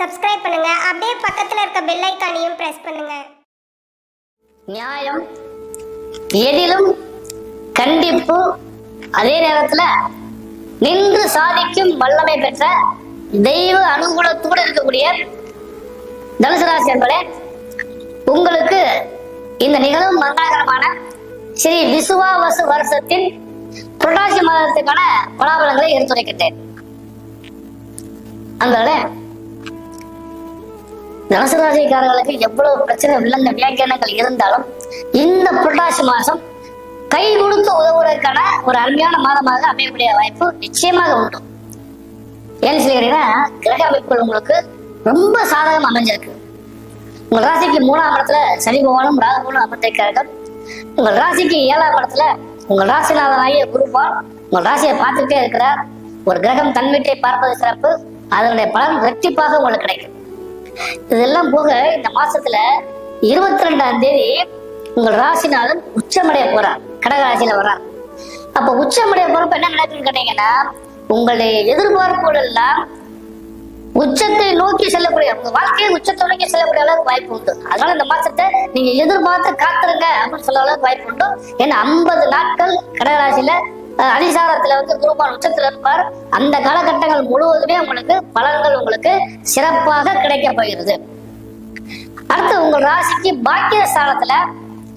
Subscribe பண்ணுங்க. அப்படியே பக்கத்துல இருக்க பெல் ஐக்கானையும் பிரஸ் பண்ணுங்க. நியாயம் எதிலும் கண்டிப்பு. அதே நேரத்துல நின்று சாதிக்கும் வல்லமை பெற்ற தெய்வ அனுகூலத்தோடு இருக்கக்கூடிய தனுசு ராசி என்பதே உங்களுக்கு இந்த நிகழும் மங்களகரமான ஸ்ரீ விசுவாவசு வருஷத்தின் புரட்டாசி மாதத்துக்கான பலாபலங்களை எடுத்துரைக்கின்றேன். அந்த தனுசராசிக்காரர்களுக்கு எவ்வளவு பிரச்சனை வில்லங்க வியாக்கியானங்கள் இருந்தாலும் இந்த புரட்டாசி மாசம் கை கொடுத்து உதவுவதற்கான ஒரு அருமையான மாதமாக அமையக்கூடிய வாய்ப்பு நிச்சயமாக உண்டு. ஏன்னு சொல்லி கிரக அமைப்புகள் உங்களுக்கு ரொம்ப சாதகம் அமைஞ்சிருக்கு. உங்கள் ராசிக்கு மூணாம் இடத்துல சனி பகவானும் ராகுபவனும் அமர்ந்திருக்கிறார்கள். உங்கள் ராசிக்கு ஏழாம் இடத்துல உங்கள் ராசிநாதனாகிய குருபால் உங்கள் ராசியை பார்த்துட்டே இருக்கிறார். ஒரு கிரகம் தன்வீட்டை பார்ப்பது சிறப்பு. அதனுடைய பலன் இரட்டிப்பாக உங்களுக்கு கிடைக்கும். இதெல்லாம் போக இந்த மாசத்துல இருபத்தி ரெண்டாம் தேதி உங்கள் ராசிநாதன் உச்சமடைய போறார். கடக ராசியில வர்றார். அப்ப உச்சமடைய போறப்ப என்ன நடக்குன்னு கேட்டீங்கன்னா உங்களுடைய எதிர்பார்ப்புகள் எல்லாம் உச்சத்தை நோக்கி செல்லக்கூடிய உங்க வாழ்க்கையை உச்சத்தை நோக்கி செல்லக்கூடிய அளவுக்கு வாய்ப்பு உண்டு. அதனால இந்த மாசத்தை நீங்க எதிர்பார்த்து காத்துருங்க அப்படின்னு சொல்ல அளவுக்கு வாய்ப்பு உண்டு. ஏன்னா ஐம்பது நாட்கள் கடகராசியில அதிசாரத்துல வந்து குருபான் உச்சத்துல இருப்பார். அந்த காலகட்டங்கள் முழுவதுமே உங்களுக்கு பலன்கள் உங்களுக்கு சிறப்பாக கிடைக்க போகிறது. அடுத்து உங்கள் ராசிக்கு பாக்கிய ஸ்தானத்துல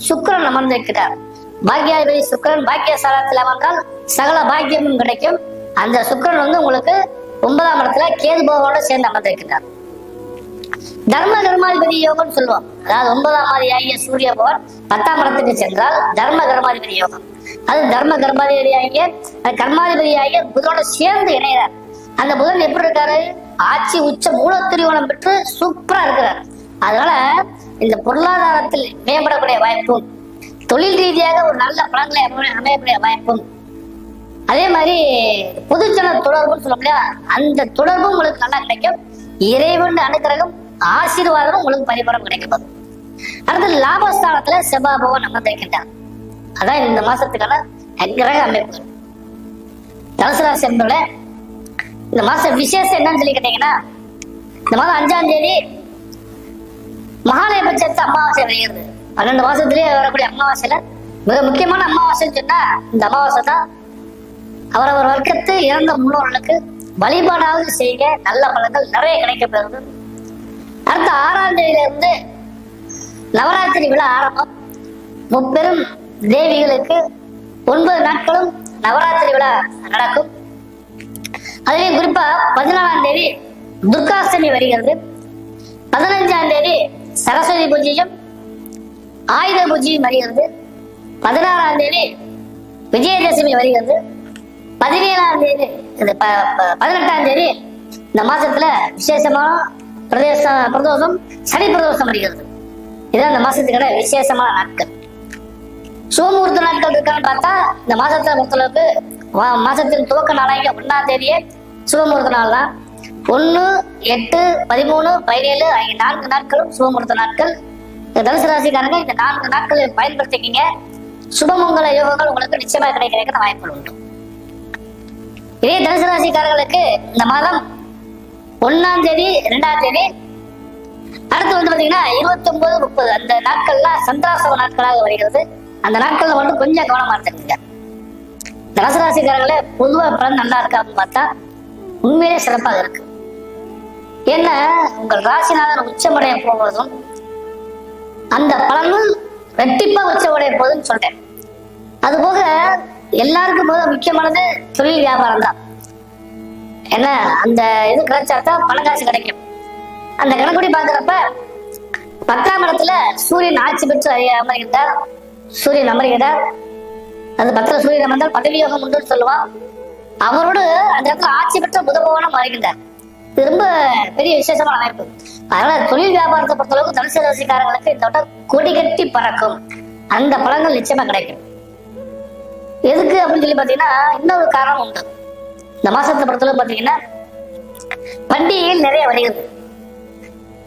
சுக்கரன் அமர்ந்திருக்கிறார். பாக்கியாதிபதி சுக்கரன் பாக்கிய ஸ்தானத்துல அமர்ந்தால் சகல பாக்கியமும் கிடைக்கும். அந்த சுக்கரன் வந்து உங்களுக்கு ஒன்பதாம் இடத்துல கேது பகவானோட சேர்ந்து அமர்ந்திருக்கிறார். தர்ம கர்மாதிபதி யோகம் சொல்லுவோம். அதாவது ஒன்பதாம் ஆகிய சூரிய பகவான் பத்தாம் இடத்துக்கு சென்றால் தர்ம கர்மாதிபதி யோகம். அது தர்ம கர்மாதிபதி ஆகிய கர்மாதிபதி ஆகிய புதனோட சேர்ந்து இணைகிறார். அந்த புதன் எப்படி இருக்காரு? ஆட்சி உச்ச மூல திருவோணம் பெற்று சூப்பரா இருக்கிறார். அதனால இந்த பொருளாதாரத்தில் மேம்படக்கூடிய வாய்ப்பும் தொழில் ரீதியாக ஒரு நல்ல பலன்களை அமையக்கூடிய வாய்ப்பும். அதே மாதிரி பொதுஜன தொடர்புன்னு சொல்ல முடியாது அந்த தொடர்பும் உங்களுக்கு நல்லா கிடைக்கும். இறைவன் அனுக்கிரகம் ஆசீர்வாதமும் உங்களுக்கு பரிபாடம் கிடைக்கப்படும் அடுத்து லாபஸ்தானத்துல செவ்வாபவன் அமர்ந்திருக்கின்றார். அதான் இந்த மாசத்துக்கான கிரக அமைப்பு. தனுசு ராசி என்பதுல இந்த மாசம் விசேஷம் என்னன்னு சொல்லி கேட்டீங்கன்னா இந்த மாதம் அஞ்சாம் தேதி மகாலய பட்சத்து அமாவாசை வருகிறது. பன்னெண்டு மாசத்துலயே வரக்கூடிய அமாவாசையில மிக முக்கியமான அமாவாசைன்னு சொன்னா இந்த அமாவாசை தான் அவரவர் வர்க்கத்து இறந்த முன்னோர்களுக்கு வழிபாடாவது செய்ய நல்ல பலன்கள் நிறைய கிடைக்கப்படுகிறது அடுத்த ஆறாம் தேதியில இருந்து நவராத்திரி விழா ஆரம்பம். முப்பெரும் தேவிகளுக்கு ஒன்பது நாட்களும் நவராத்திரி விழா நடக்கும். அதுவே குறிப்பா பதினாலாம் தேதி துர்காஷ்டமி வருகிறது. பதினஞ்சாம் தேதி சரஸ்வதி பூஜையும் ஆயுத பூஜையும் வருகிறது. பதினாறாம் தேதி விஜயதசமி வருகிறது. பதினேழாம் தேதி இந்த ப- ப- பதினெட்டாம் தேதி இந்த மாசத்துல விசேஷமான பிரதேச பிரதோஷம் சனி பிரதோஷம் வருகிறது. இதுதான் இந்த மாசத்துக்கான விசேஷமான நாட்கள். சோமூர்த்த நாட்கள் இருக்கான்னு பார்த்தா இந்த மாசத்தை பொறுத்தளவுக்கு மாசத்தின் துவக்க நாளாகிய ஒன்னாம் தேதியே சுபமுகூர்த்த நாள் தான் ஒன்று எட்டு பதிமூணு பதினேழு ஆகிய நான்கு நாட்களும் சுபமுகூர்த்த நாட்கள். இந்த தனுசு ராசிக்காரங்க இந்த நான்கு நாட்களை பயன்படுத்திக்கிங்க. சுபமங்கல யோகங்கள் உங்களுக்கு நிச்சயமாக கிடைக்கிறதுக்கு வாய்ப்புகள் உண்டு. இதே தனுசு ராசிக்காரர்களுக்கு இந்த மாதம் ஒன்னாம் தேதி ரெண்டாம் தேதி அடுத்து வந்து பாத்தீங்கன்னா இருபத்தி ஒன்பது முப்பது. அந்த நாட்கள்லாம் சந்திராசவ நாட்களாக வருகிறது. அந்த நாட்கள்ல வந்து கொஞ்சம் கவனமா இருந்துக்குங்க. தனுசு ராசிக்காரங்களே பொதுவா பலன் நல்லா இருக்காங்கன்னு பார்த்தா உண்மையிலே சிறப்பாக இருக்கு. ஏன்னா உங்கள் ராசிநாதன் உச்சமடைய போவதும் அந்த பலனும் ரெட்டிப்பா உச்சமடைய போகுதுன்னு சொல்றேன். அது போக எல்லாருக்கும் போது முக்கியமானது தொழில் வியாபாரம் தான். ஏன்னா அந்த இது கிடைச்சா தான் காசு கிடைக்கும். அந்த கணக்குடி பாக்குறப்ப பத்தாம் இடத்துல சூரியன் ஆட்சி பெற்று அறிய- இருந்தால் சூரியன் அமர்கிறார் அது பக்தர் சூரியன் அமர்ந்தால் பதவி யோகம் உண்டுன்னு சொல்லுவான் அவரோடு அந்த இடத்துல ஆட்சி பெற்ற புதபவனம் வருகின்றார் இது ரொம்ப பெரிய விசேஷமான அமைப்பு. அதனால தொழில் வியாபாரத்தை பொறுத்தளவுக்கு தனுசு ராசிக்காரங்களுக்கு இந்த வட்டம் கொடி கட்டி பறக்கும். அந்த பலன்கள் நிச்சயமா கிடைக்கும். எதுக்கு அப்படின்னு சொல்லி பாத்தீங்கன்னா இன்னொரு காரணம் உண்டு. இந்த மாசத்தை பொறுத்தளவு பாத்தீங்கன்னா பண்டிகைகள் நிறைய வருகிறது.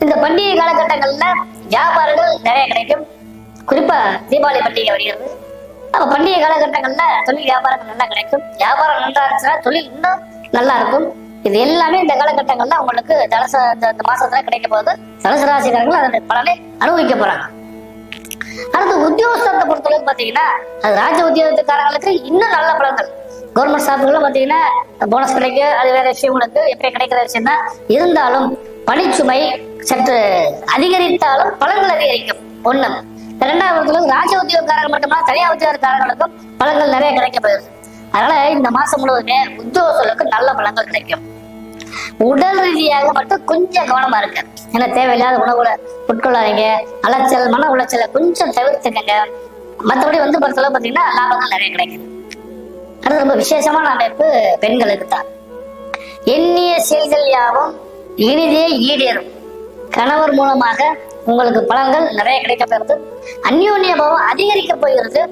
இந்த பண்டிகை காலகட்டங்கள்ல வியாபாரங்கள் நிறைய கிடைக்கும். குறிப்பா தீபாவளி பண்டிகை வருகிறது. அப்ப பண்டிகை காலகட்டங்கள்ல தொழில் வியாபாரங்கள் நல்லா கிடைக்கும். வியாபாரம் நல்லா இருந்துச்சுன்னா தொழில் இன்னும் நல்லா இருக்கும். இது எல்லாமே இந்த காலகட்டங்கள்ல உங்களுக்கு தலச இந்த மாசத்துல கிடைக்க போகுது. தனுசு ராசிக்காரர்கள் அதனுடைய பலனை அனுபவிக்க போறாங்க. அடுத்து உத்தியோகத்தை பொறுத்தளவுக்கு பாத்தீங்கன்னா அது ராஜ உத்தியோகத்துக்காரங்களுக்கு இன்னும் நல்ல பலன்கள். கவர்மெண்ட் ஸ்டாஃப்களும் பாத்தீங்கன்னா போனஸ் கிடைக்கும் அது வேற விஷயங்களுக்கு எப்படி கிடைக்கிற விஷயம் தான் இருந்தாலும் பணிச்சுமை சற்று அதிகரித்தாலும் பலன்கள் அதிகரிக்கும். ஒண்ணு இரண்டாவது ராஜ உத்தியோகக்காரர்கள் மட்டுமல்ல தனியார் உத்தியோகக்காரர்களுக்கும் பலன்கள் நிறைய கிடைக்கப்படுது அதனால இந்த மாசம் முழுவதுமே உத்தியோகங்களுக்கு நல்ல பலன்கள் கிடைக்கும். உடல் ரீதியாக மட்டும் கொஞ்சம் கவனமா இருக்கு ஏன்னா தேவையில்லாத உணவுல உட்கொள்ளாதீங்க. அலைச்சல் மன உளைச்சலை கொஞ்சம் தவிர்த்துக்கங்க. மற்றபடி வந்து பொறுத்தளவு பார்த்தீங்கன்னா லாபங்கள் நிறைய கிடைக்கும். அது ரொம்ப விசேஷமான அமைப்பு பெண்களுக்கு தான். எண்ணிய செயல்கள் யாவும் இனிதே ஈடேறும். கணவர் மூலமாக உங்களுக்கு பலன்கள் நிறைய கிடைக்க போகிறது அந்யோன்ய பாவம் அதிகரிக்க போகிறது.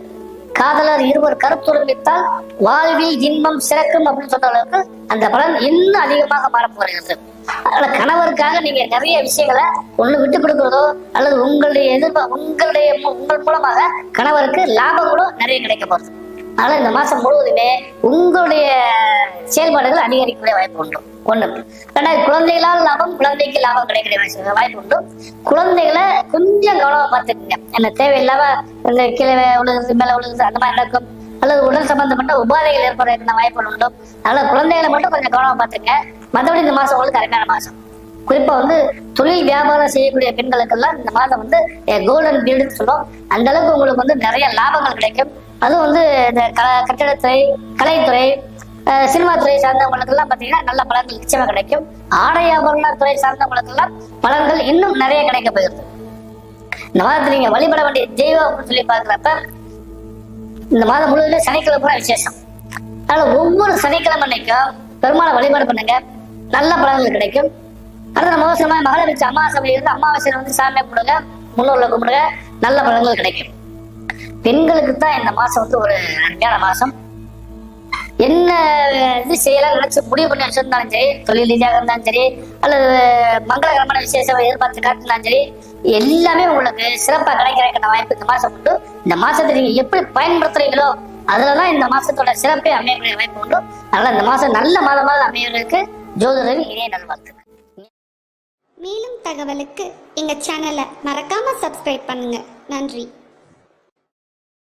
காதலர் இருவர் கருத்துருவித்தால் வாழ்வில் இன்பம் சிறக்கும் அப்படின்னு சொன்ன அளவுக்கு அந்த பலன் இன்னும் அதிகமாக மாறப் போகிறது அதனால கணவருக்காக நீங்க நிறைய விஷயங்களை ஒண்ணு விட்டு கொடுக்கிறதோ அல்லது உங்களுடைய எதிர்ப்பா உங்களுடைய உங்கள் மூலமாக கணவருக்கு லாபங்களும் நிறைய கிடைக்க போகுது அதனால இந்த மாசம் முழுவதுமே உங்களுடைய செயல்பாடுகள் அதிகரிக்கக்கூடிய வாய்ப்பு உண்டு. ஒண்ணு ரெண்டாவது குழந்தைகளால் லாபம் குழந்தைக்கு லாபம் கிடைக்கிற வாய்ப்பு- வாய்ப்பு உண்டு. குழந்தைகளை கொஞ்சம் கவனமா பார்த்துக்குங்க. என்ன தேவையில்லாம இந்த கீழே உழுகுறது மேல உழுகுறது அந்த மாதிரி நடக்கும். அல்லது உடல் சம்பந்தப்பட்ட உபாதைகள் ஏற்படுறதுக்கு வாய்ப்புகள் உண்டு. அதனால குழந்தைகளை மட்டும் கொஞ்சம் கவனமா பார்த்துங்க மற்றபடி இந்த மாசம் உங்களுக்கு கரெக்டான மாசம். குறிப்பா வந்து தொழில் வியாபாரம் செய்யக்கூடிய பெண்களுக்கெல்லாம் இந்த மாதம் வந்து கோல்டன் பீரியட்னு சொல்லுவோம். அந்த அளவுக்கு உங்களுக்கு வந்து நிறைய லாபங்கள் கிடைக்கும். அதுவும் வந்து இந்த க கட்டிடத்துறை கலைத்துறை சினிமா துறை சார்ந்தவங்களுக்கெல்லாம் பார்த்தீங்கன்னா நல்ல பலன்கள் நிச்சயமாக கிடைக்கும். ஆடை ஆபரண துறை சார்ந்தவங்களுக்கெல்லாம் பலன்கள் இன்னும் நிறைய கிடைக்க போகிறது இந்த மாதத்தில் நீங்க வழிபட வேண்டிய தெய்வம் அப்படின்னு சொல்லி பார்க்குறப்ப இந்த மாதம் முழுவதும் சனிக்கிழமை விசேஷம். அதனால ஒவ்வொரு சனிக்கிழமை அன்னைக்கும் பெருமாளை வழிபாடு பண்ணுங்க. நல்ல பலன்கள் கிடைக்கும். அடுத்த நம்ம அவசரமா மகளிர் அமாவாசை இருந்து அமாவாசையில வந்து சாமியை கும்பிடுங்க. முன்னோர்களை கும்பிடுங்க. நல்ல பலன்கள் கிடைக்கும். பெண்களுக்கு தான் இந்த மாசம் வந்து ஒரு அருமையான மாசம். என்ன இது செய்யலாம் நினைச்சு முடிவு பண்ணி வச்சிருந்தாலும் சரி தொழில் ரீதியாக இருந்தாலும் சரி அல்லது மங்களகரமான விசேஷம் எதிர்பார்த்து காட்டினாலும் சரி எல்லாமே உங்களுக்கு சிறப்பாக கிடைக்கிறதுக்கான வாய்ப்பு இந்த மாசம் உண்டு. இந்த மாசத்தை நீங்க எப்படி பயன்படுத்துறீங்களோ அதுலதான் இந்த மாசத்தோட சிறப்பே அமையக்கூடிய வாய்ப்பு உண்டு. அதனால இந்த மாசம் நல்ல மாதமாக அமையவர்களுக்கு ஜோதிடரின் இணைய நல்வாழ்த்துக்கள். மேலும் தகவலுக்கு எங்கள் சேனலை மறக்காமல் சப்ஸ்கிரைப் பண்ணுங்கள் நன்றி.